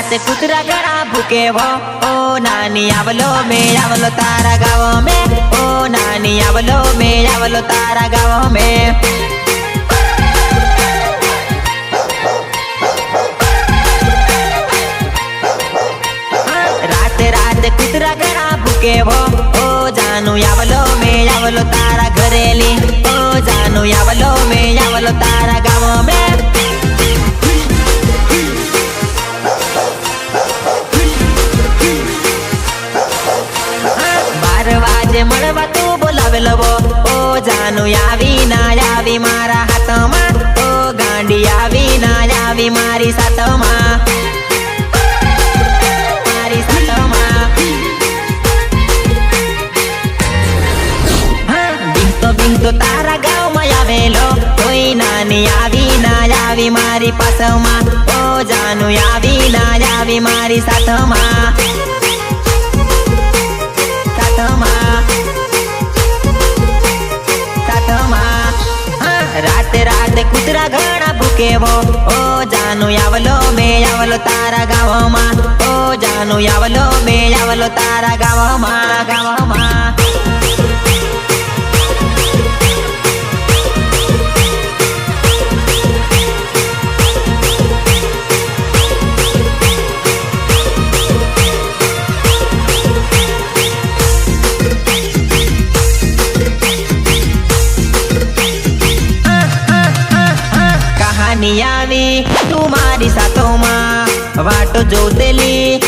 રાત કૂતરા ઘણા ભૂકે વો ઓ નાની આવલો મે આવલો તારા ગાવો મે ઓ નાની આવલો મે આવલો તારા ગાવો મે રાતે રાતે કૂતરા ઘણા ભૂકે વો ઓ જાનુ આવલો મે આવલો તારા ઘરેલી ઓ જાનુ આવલો મે આવલો તારા ગાવો મે વાજે મળવા તું બોલાવેલો લવો ઓ જાનુ, આવી ના, આવી મારા હાથમાં. ઓ ગાંડી, આવી ના, આવી મારી સાથમાં. મારી સાથમાં. બીંગતો તારા ગામમાં આવેલો. કોઈ નાની, આવી ના, આવી મારી પાસમાં. ઓ જાનુ, આવી ના, આવી મારી સાથમાં. કૂતરા ઘણા ભૂકે વો ઓ જાનુ આવલો મે આવલો તારા ગામમાં. ઓ જાનુ આવલો મે આવલો તારા ગામમાં ગામમાં. ની યાની તું મારી સાથોમાં વાટો જોતેલી.